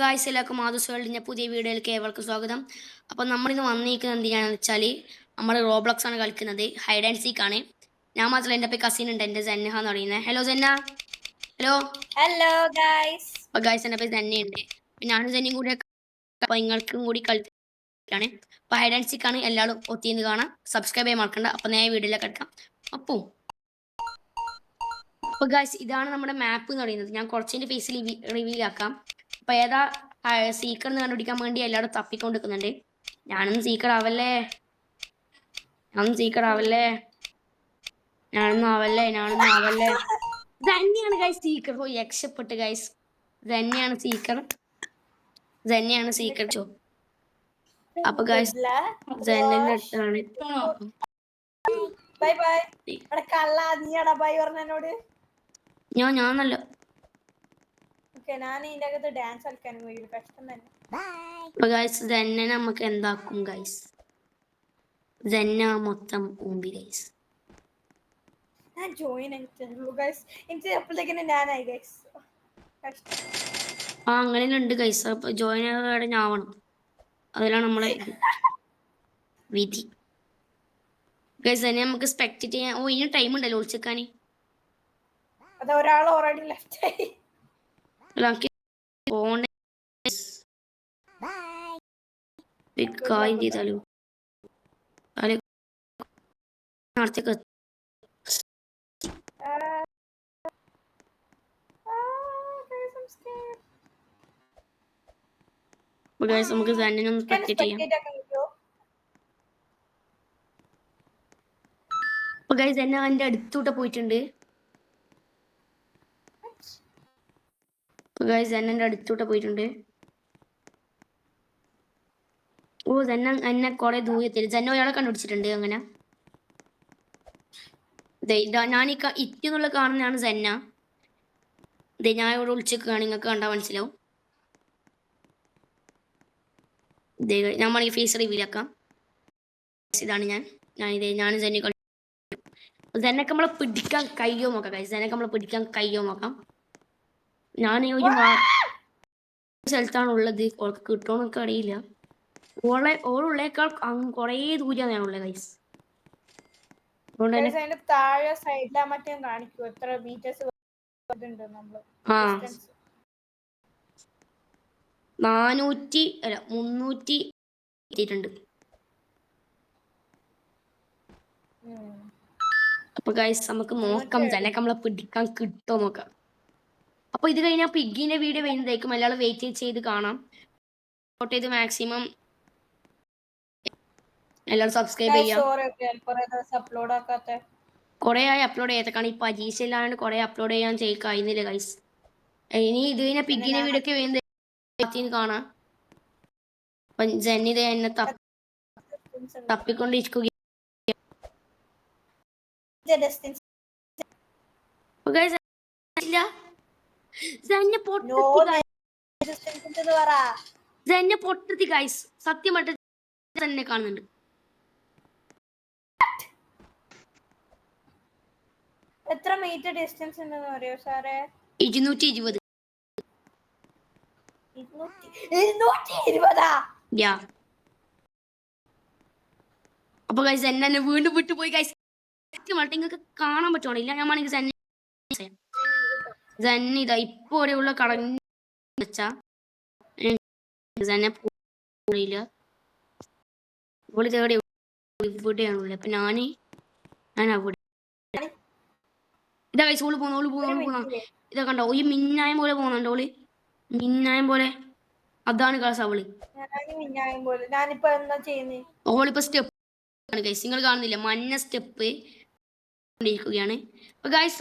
Guys എല്ലാവർക്കും മാധുസ് വേൾഡിന്റെ പുതിയ വീഡിയോയിലേക്ക് ഏവർക്കും സ്വാഗതം. അപ്പോൾ നമ്മളിന്ന് വന്നിരിക്കുന്നത് എന്തിനാണെന്ന് വെച്ചാൽ നമ്മൾ റോബ്ലോക്സ് ആണ് കളിക്കുന്നത്. ഹൈഡ് ആൻഡ് സീക്ക് ആണ്. ഞാൻ മാത്രമല്ല എന്റെ അപ്പം കസിൻ ഉണ്ട്. എന്റെ സെന്നഹ എന്ന് പറയുന്നത്. Hello Senna hello hello guys അപ്പോൾ ഗായ്സ് എന്റെ പേര് സെന്നയുണ്ട് അപ്പം ഞാനും സെന്നയും കൂടി അപ്പോൾ നിങ്ങൾക്കും കൂടി കളിക്കാണ്. അപ്പോൾ ഹൈഡ് ആൻഡ് സീക്ക് ആണ് എല്ലാവരും ഒത്തിന്ന് കാണാം. സബ്സ്ക്രൈബ് ചെയ്യാൻ മറക്കണ്ട. അപ്പോൾ നേരെ വീഡിയോയിലേക്ക് എടുക്കാം അപ്പോൾ അപ്പോൾ ഗായ്സ് ഇതാണ് നമ്മുടെ മാപ്പ് എന്ന് പറയുന്നത്. ഞാൻ കുറച്ചിന്റെ ഫേസിൽ റിവീൽ ആക്കാം. അപ്പോൾ ഏതാ സീക്കർ എന്ന് കണ്ടുപിടിക്കാൻ വേണ്ടി എല്ലാവരും തപ്പിക്കൊണ്ട് നിൽക്കുന്നുണ്ട് ഞാനൊന്നും സീക്കർ ആവല്ലേ? ഞാനും സീക്കർ ആവല്ലേ? ഞാനൊന്നും ആവല്ലേ? ഞാനൊന്നും ആവല്ലേ? തന്നെയാണ് ഗൈസ് സീക്കർ ഓ രക്ഷപ്പെട്ട് ഗൈസ് തന്നെയാണ് സീക്കർ തന്നെയാണ് സീക്കർ ചോ അപ്പൊ ഗൈസ് ജനലിന്റെ അടുത്താണ് ബൈ ബൈ നീ എടാ ബൈ ഞാൻ ഞാൻ അപ്പൊ ഗൈസ് തന്നെ നമുക്ക് എന്താക്കും ഗൈസ് മൊത്തം ഊമ്പി ഗൈസ് ഞാൻ ജോയിൻ ഗൈസ് എനിക്ക് അപ്പോഴത്തേക്കിന് ഞാനായി ഗൈസ് ആ അങ്ങനെ ഉണ്ട് ഗൈസ് അപ്പൊ ജോയിൻ ആകാതെ ഞാവണം അതിലാണ് നമ്മളെ. വിധി. ഗൈസ് തന്നെ നമുക്ക് സ്പെക്ട് ചെയ്യാൻ ഓ ഇനി ടൈം ഉണ്ടല്ലോ ഒളിച്ചേക്കാനേ അത് ഒരാൾ ഓൾറെഡി ലെഫ്റ്റ് ആയി. പോണ്ട കാര്യം ചെയ്താലോ അല്ലെ നേരത്തേക്ക് ഗൈസ് നമുക്ക് തന്നെ ഒന്ന് സ്പെക്ട് ചെയ്യാം അപ്പൊ ഗൈസ് എന്നെ അതിന്റെ അടുത്തൂട്ട് പോയിട്ടുണ്ട് ഗൈസ് എന്നെ അടുത്തോട്ട് പോയിട്ടുണ്ട്. ഓ തന്നെ എന്നെ കുറെ ദൂരത്തിൽ ജന്ന ഒരാളെ കണ്ടുപിടിച്ചിട്ടുണ്ട് അങ്ങനെ. ഞാൻ ഈ ക- ഇറ്റ് എന്നുള്ള കാണുന്നതാണ് ജന്ന. ദേ ഞാൻ ഇവിടെ വിളിച്ചേക്കാണ് നിങ്ങൾക്ക് കണ്ടാൽ മനസ്സിലാവും. ഞാൻ വേണമെങ്കിൽ ഫേസ് റിവീലാക്കാം ഇതാണ് ഞാൻ. ഇതേ ഞാൻ സെന്നി ജനക്ക് നമ്മളെ പിടിക്കാൻ കയ്യോ നോക്കാം ഗൈസ് ജനക്ക് നമ്മളെ പിടിക്കാൻ കയ്യോ നോക്കാം. ഞാൻ ഈ ഒരു മാ- സ്ഥലത്താണ് ഉള്ളത്. ഓൾക്ക് കിട്ടുമോന്നൊക്കെ അറിയില്ല ഓളെ ഓളുള്ളേക്കാൾ അങ്ങ് കുറേ ഉള്ളത് ഗൈസ് അതുകൊണ്ട് താഴെ സൈഡിലാ മറ്റേ കാണിക്കൂ എത്ര മീറ്റേഴ്സ് നാനൂറ്റി അല്ല മുന്നൂറ്റി എത്തിയിട്ടുണ്ട്. അപ്പൊ ഗൈസ് നമുക്ക് നോക്കാം. തന്നെ നമ്മളെ പിടിക്കാൻ കിട്ടോ നോക്കാം. അപ്പൊ ഇത് കഴിഞ്ഞാൽ പിഗ്ഗിന്റെ വീഡിയോ വരുന്നതായിരിക്കും. എല്ലാവരും വെയിറ്റ് ചെയ്ത് കാണാം. സപ്പോർട്ട് ചെയ്ത് മാക്സിമം എല്ലാവരും സബ്സ്ക്രൈബ് ചെയ്യാം. കൊറേ അപ്ലോഡ് ആയി അപ്ലോഡ് ചെയ്തേക്കാണ് ഈ പരീക്ഷ ഇല്ലാണ്ട് കുറേ അപ്ലോഡ് ചെയ്യാൻ ചെയ്യുന്നില്ല കഴിയുന്നില്ല ഗൈസ് ഇനി ഇത് കഴിഞ്ഞാൽ പിഗ്ഗിന്റെ വീഡിയോ ഒക്കെ വരുന്നത് കാണാം. അപ്പൊ ജന്നിത എന്നെ തപ്പി തപ്പിക്കൊണ്ടിരിക്കുക guys, ഇല്ല. ജന്നെ പൊട്ടി നോ ഡിസ്റ്റൻസ് എന്ന് പറ ജന്നെ പൊട്ടത്തി ഗൈസ് സത്യമായിട്ട് തന്നെ കാണുന്നുണ്ട്. എത്ര മീറ്റർ ഡിസ്റ്റൻസ് ഉണ്ടെന്ന് അറിയോ സാറേ? ഇരുന്നൂറ്റി ഇരുപത്. അപ്പൊ ഗൈസ് എന്നെ വീണ്ടും വിട്ടുപോയി ഗൈസ് നിങ്ങൾക്ക് കാണാൻ പറ്റുവാണില്ല ഞാൻ വേണമെങ്കിൽ ജന്നെ ഇതാ ഇപ്പൊ ഇവിടെയുള്ള കടഞ്ഞ വെച്ചാ ജന്നെ പോയില്ല ഇവിടെ തേടി ഇവിടെയാണുള്ളത്. അപ്പൊ ഞാൻ ഞാൻ അവിടെ ഇതാ ഗൈസ് ഓൾ പോന്നു ഓൾ പോന്നു ഓൾ പോന്നു ഇതാ കണ്ടോ ഈ മിന്നായം പോലെ പോകുന്നുണ്ടോ ഓൾ? മിന്നായം പോലെ. അതാണ് ക്ലാസ് അവൾ. ഓളിപ്പോ സ്റ്റെപ്പ് ഗൈസ് നിങ്ങൾ കാണുന്നില്ല? മഞ്ഞ സ്റ്റെപ്പ് ഇരിക്കുകയാണ് അപ്പൊ ഗൈസ്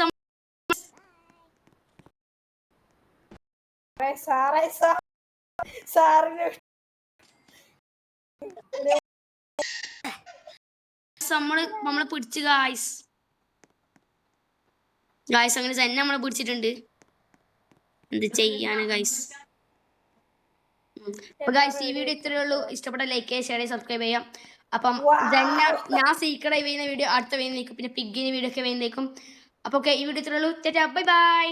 സാറേ, സാറേ സാ സാറിന് നമ്മൾ നമ്മളെ പിടിച്ച് ഗായ്സ് ഗായ്സ് അങ്ങനെ തന്നെ നമ്മളെ പിടിച്ചിട്ടുണ്ട്. എന്ത് ചെയ്യാന് ഗായ്സ് അപ്പൊ ഗായ്സ് ഈ വീഡിയോ ഇത്രയേ ഉള്ളൂ. ഇഷ്ടപ്പെട്ട ലൈക്ക് ഷെയർ സബ്സ്ക്രൈബ് ചെയ്യാം അപ്പം തന്നെ ഞാൻ സീക്രട്ട് ചെയ്യുന്ന വീഡിയോ അടുത്ത വരുന്നേക്കും പിന്നെ പിഗിന് വീഡിയോ ഒക്കെ വരുന്നേക്കും അപ്പൊ ഓക്കെ ഈ വീഡിയോ ഇത്രയേ ഉള്ളൂ. Bye bye